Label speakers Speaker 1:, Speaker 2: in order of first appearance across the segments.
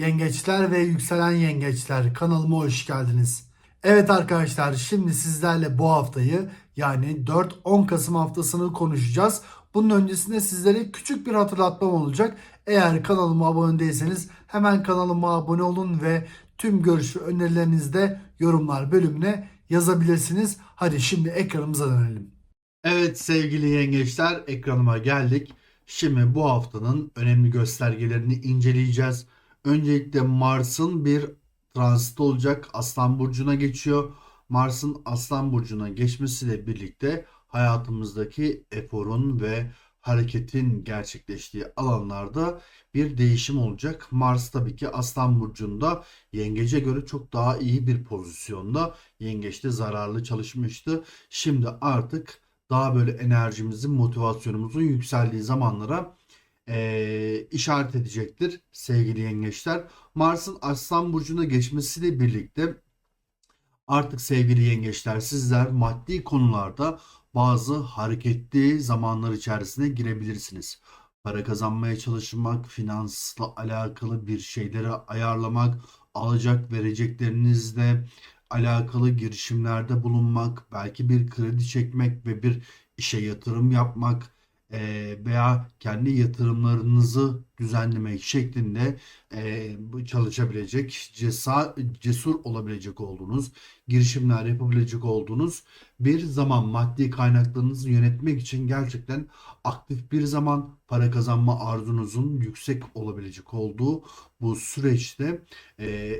Speaker 1: Yengeçler ve yükselen yengeçler kanalıma hoş geldiniz. Evet arkadaşlar şimdi sizlerle bu haftayı yani 4-10 Kasım haftasını konuşacağız. Bunun öncesinde sizlere küçük bir hatırlatmam olacak. Eğer kanalıma abone değilseniz hemen kanalıma abone olun ve tüm görüş ve önerilerinizi de yorumlar bölümüne yazabilirsiniz. Hadi şimdi ekranımıza dönelim. Evet sevgili yengeçler ekranıma geldik. Şimdi bu haftanın önemli göstergelerini inceleyeceğiz. Öncelikle Mars'ın bir transit olacak. Aslan Burcu'na geçiyor. Mars'ın Aslan Burcu'na geçmesiyle birlikte hayatımızdaki eforun ve hareketin gerçekleştiği alanlarda bir değişim olacak. Mars tabii ki Aslan Burcu'nda Yengeç'e göre çok daha iyi bir pozisyonda. Yengeç'te zararlı çalışmıştı. Şimdi artık daha böyle enerjimizin, motivasyonumuzun yükseldiği zamanlara eee, işaret edecektir sevgili yengeçler. Mars'ın Aslan Burcu'na geçmesiyle birlikte artık sevgili yengeçler sizler maddi konularda bazı hareketli zamanlar içerisine girebilirsiniz. Para kazanmaya çalışmak, finansla alakalı bir şeyleri ayarlamak, alacak vereceklerinizle alakalı girişimlerde bulunmak, belki bir kredi çekmek ve bir işe yatırım yapmak veya kendi yatırımlarınızı düzenlemek şeklinde çalışabilecek, cesur olabilecek olduğunuz, girişimler yapabilecek olduğunuz bir zaman maddi kaynaklarınızı yönetmek için gerçekten aktif bir zaman para kazanma arzunuzun yüksek olabilecek olduğu bu süreçte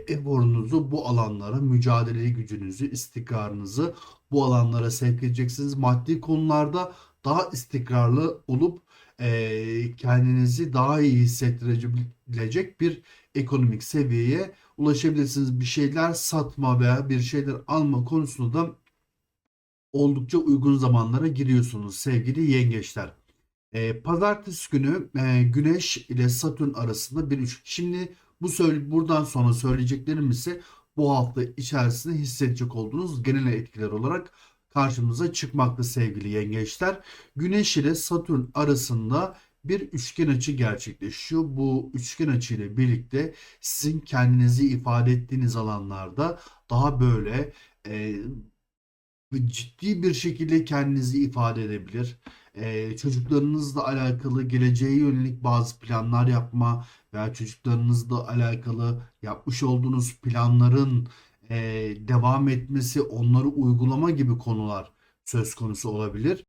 Speaker 1: eforunuzu bu alanlara, mücadele gücünüzü, istikrarınızı bu alanlara sevk edeceksiniz. Maddi konularda daha istikrarlı olup eee, kendinizi daha iyi hissettirebilecek bir ekonomik seviyeye ulaşabilirsiniz. Bir şeyler satma veya bir şeyler alma konusunda da oldukça uygun zamanlara giriyorsunuz sevgili yengeçler. Eee, pazartesi günü eee, Güneş ile Satürn arasında bir üçgen. Şimdi bu söyle buradan sonra söyleyeceklerim ise bu hafta içerisinde hissedecek olduğunuz genel etkiler olarak karşımıza çıkmakta sevgili yengeçler. Güneş ile Satürn arasında bir üçgen açı gerçekleşiyor. Bu üçgen açı ile birlikte sizin kendinizi ifade ettiğiniz alanlarda daha böyle e, ciddi bir şekilde kendinizi ifade edebilir. E, çocuklarınızla alakalı geleceğe yönelik bazı planlar yapma veya çocuklarınızla alakalı yapmış olduğunuz planların e, devam etmesi, onları uygulama gibi konular söz konusu olabilir.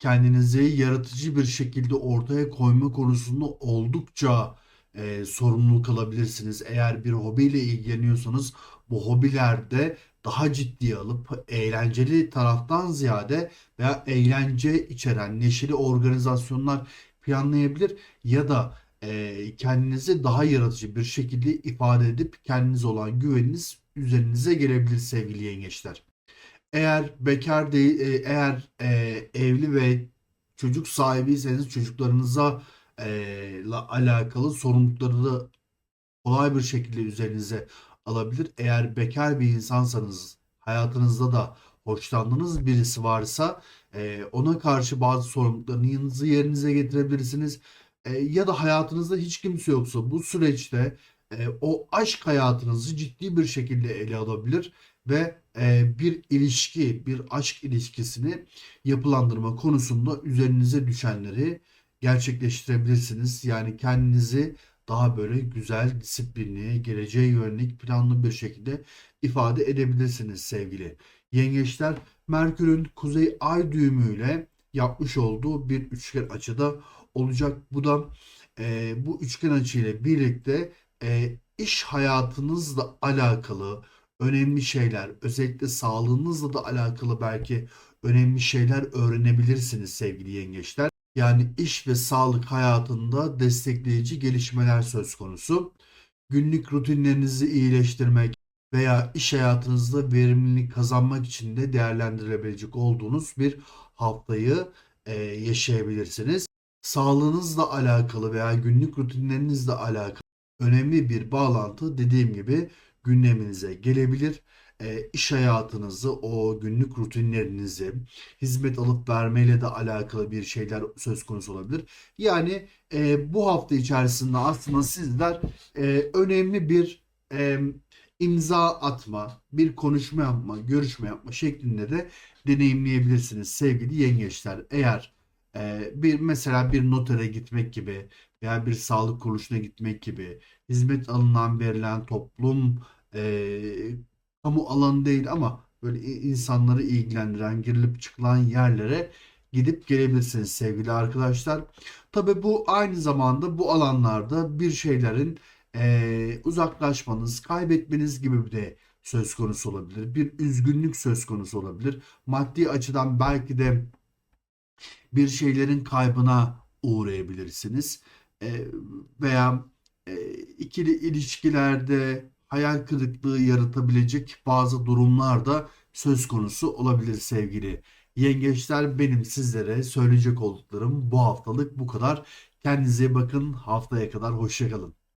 Speaker 1: Kendinizi yaratıcı bir şekilde ortaya koyma konusunda oldukça e, sorumluluk alabilirsiniz. Eğer bir hobiyle ilgileniyorsanız bu hobilerde daha ciddiye alıp eğlenceli taraftan ziyade veya eğlence içeren neşeli organizasyonlar planlayabilir ya da e, kendinizi daha yaratıcı bir şekilde ifade edip kendinize olan güveniniz üzerinize gelebilir sevgili yengeçler. Eğer bekar değil, e, eğer e, evli ve çocuk sahibiyseniz çocuklarınıza e, la alakalı sorumlulukları da kolay bir şekilde üzerinize alabilir. Eğer bekar bir insansanız hayatınızda da hoşlandığınız birisi varsa e, ona karşı bazı sorumluluklarınızı yerinize getirebilirsiniz. E, ya da hayatınızda hiç kimse yoksa bu süreçte e, o aşk hayatınızı ciddi bir şekilde ele alabilir ve e, bir ilişki, bir aşk ilişkisini yapılandırma konusunda üzerinize düşenleri gerçekleştirebilirsiniz. Yani kendinizi daha böyle güzel, disiplinli, geleceğe yönelik planlı bir şekilde ifade edebilirsiniz sevgili yengeçler. Merkür'ün kuzey ay düğümüyle yapmış olduğu bir üçgen açıda olacak. Bu da e, bu üçgen açıyla birlikte e, iş hayatınızla alakalı önemli şeyler, özellikle sağlığınızla da alakalı belki önemli şeyler öğrenebilirsiniz sevgili yengeçler. Yani iş ve sağlık hayatında destekleyici gelişmeler söz konusu. Günlük rutinlerinizi iyileştirmek veya iş hayatınızda verimlilik kazanmak için de değerlendirebilecek olduğunuz bir haftayı e, yaşayabilirsiniz. Sağlığınızla alakalı veya günlük rutinlerinizle alakalı önemli bir bağlantı dediğim gibi gündeminize gelebilir. e, iş hayatınızı, o günlük rutinlerinizi, hizmet alıp vermeyle de alakalı bir şeyler söz konusu olabilir. Yani e, bu hafta içerisinde aslında sizler e, önemli bir e, imza atma, bir konuşma yapma, görüşme yapma şeklinde de deneyimleyebilirsiniz sevgili yengeçler. Eğer bir mesela bir notere gitmek gibi veya bir sağlık kuruluşuna gitmek gibi hizmet alınan verilen toplum e, kamu alanı değil ama böyle insanları ilgilendiren girilip çıkılan yerlere gidip gelebilirsiniz sevgili arkadaşlar. Tabii bu aynı zamanda bu alanlarda bir şeylerin e, uzaklaşmanız, kaybetmeniz gibi de söz konusu olabilir. Bir üzgünlük söz konusu olabilir. Maddi açıdan belki de bir şeylerin kaybına uğrayabilirsiniz. E, veya e, ikili ilişkilerde hayal kırıklığı yaratabilecek bazı durumlar da söz konusu olabilir sevgili yengeçler. Benim sizlere söyleyecek olduklarım bu haftalık bu kadar. Kendinize bakın. Haftaya kadar hoşça kalın.